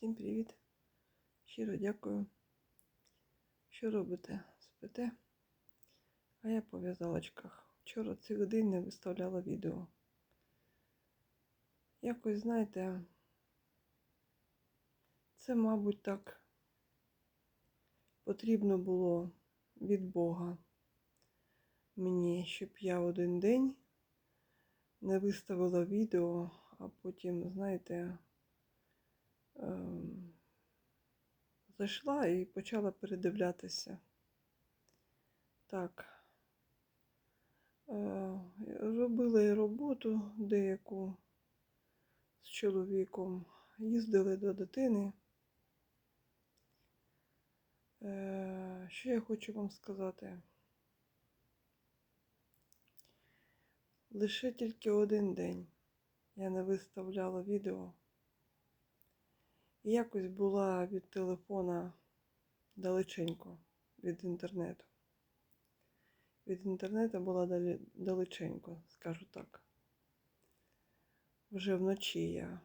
Всім привіт. Щиро дякую. Що робите? Спите? А я по в'язалочках. Вчора цілий день не виставляла відео. Якось, знаєте, це, мабуть, так потрібно було від Бога мені, щоб я один день не виставила відео, а потім, знаєте, зайшла і почала передивлятися. Так. Е, Робили роботу деяку з чоловіком, їздили до дитини. Е, Що я хочу вам сказати? Лише тільки один день я не виставляла відео. І якось була від телефона далеченько від інтернету. Від інтернету була далі, далеченько, скажу так. Вже вночі я.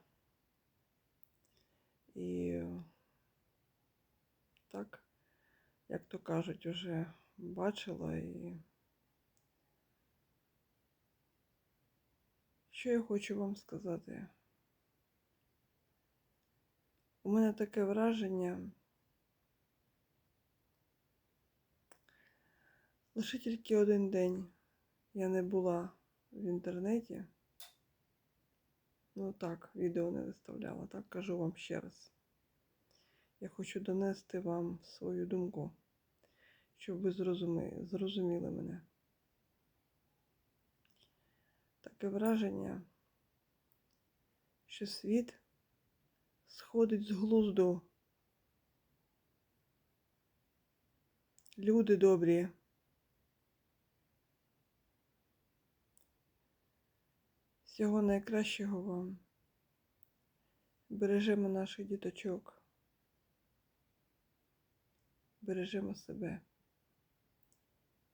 І так, як то кажуть, вже бачила і. Що я хочу вам сказати? У мене таке враження. Лише тільки один день я не була в інтернеті. Ну так, відео не виставляла, так кажу вам ще раз. Я хочу донести вам свою думку, щоб ви зрозуміли, зрозуміли мене. Таке враження, що світ сходить з глузду. Люди добрі. Всього найкращого вам. Бережемо наших діточок. Бережемо себе.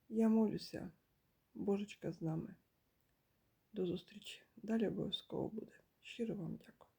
Я молюся, Божечка з нами. До зустрічі. Далі обов'язково буде. Щиро вам дякую.